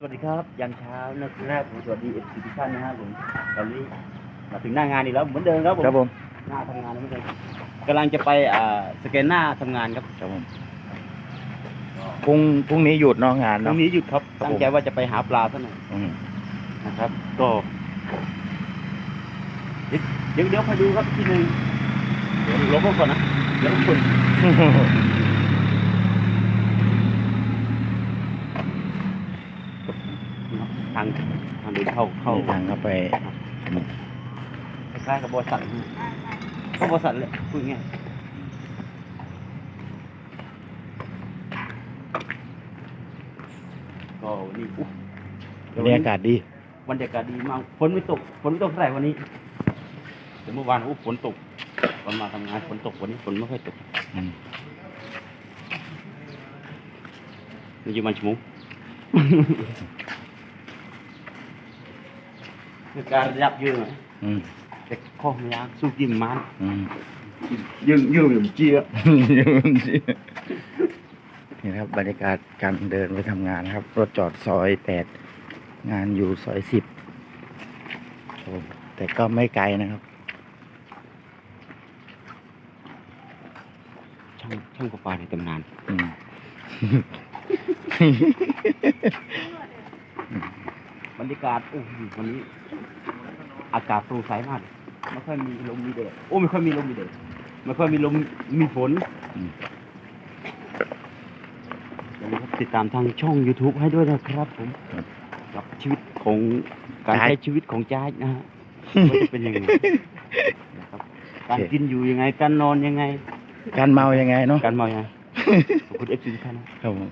สวัสดีครับยามเช้านะครับผมสวัสดีเอฟซีทุกท่านนะครับผมตอนนี้มาถึงหน้างานอีกแล้วเหมือนเดิมครับผมครับผมหน้าทำงานเหมือนเดิมกำลังจะไปอ่าสแกนหน้าทำงานครับครับผมพรุ่งพรุ่งนี้หยุดเนอกงานตรเนาะงนี้หยุดครับครับผมตั้งใจว่าจะไปหาปลาซะหน่อยอืมนะครับ ก็เดี๋ยวเดี๋ยวเดี๋ยวคอยดูครับทีหนึ่งเดี๋ยวลบก่อนนะเดี๋ยวคุณทางทางเดินเข้าเข้านี่ทางเข้าไปคล้ายๆกับบริษัทเข้าบริษัทเลยพูดง่ายก็นี่อุ๊ยบรรยากาศดีบรรยากาศดีมากฝนไม่ตกฝนไม่ตกเท่าไหร่วันนี้แต่เมื่อวานโอ้ฝนตกตอนมาทำงานฝนตกวันนี้ฝนไม่ค่อยตกอืมมันอยู่มันชะมุ คือการยับยืงอะอืมแต่ข้อไม่ยากสู้ยิ้มมันอืมยืงยืงอยู่เจี๊ยบนี่นะครับบรรยากาศการเดินไปทำงานนะครับ รถจอดซอยแปดงานอยู่ซอยสิบครับผมแต่ก็ไม่ไกลนะครับ ช่างช่างประปาในตำนานอืมบ รรยากาศโอ้โหวันนี้ อากาศโปร่งใสมากไม่ค่อยมีลมมีแดดโอ้ไม่ค่อยมีลมมีแดดไม่ค่อยมีลมมีฝนอืมอย่าลืมครับติดตามทางช่อง YouTube ให้ด้วยนะครับผมครับกับชีวิตของการจ้ายใช้ชีวิตของจ้านะฮะว่าจะเป็นยังไงนะครับการกินอยู่ยังไง การนอนยังไง การเมายังไงเนาะการเมายังไงขอบคุณเอฟซีทุกท่านนะครับผม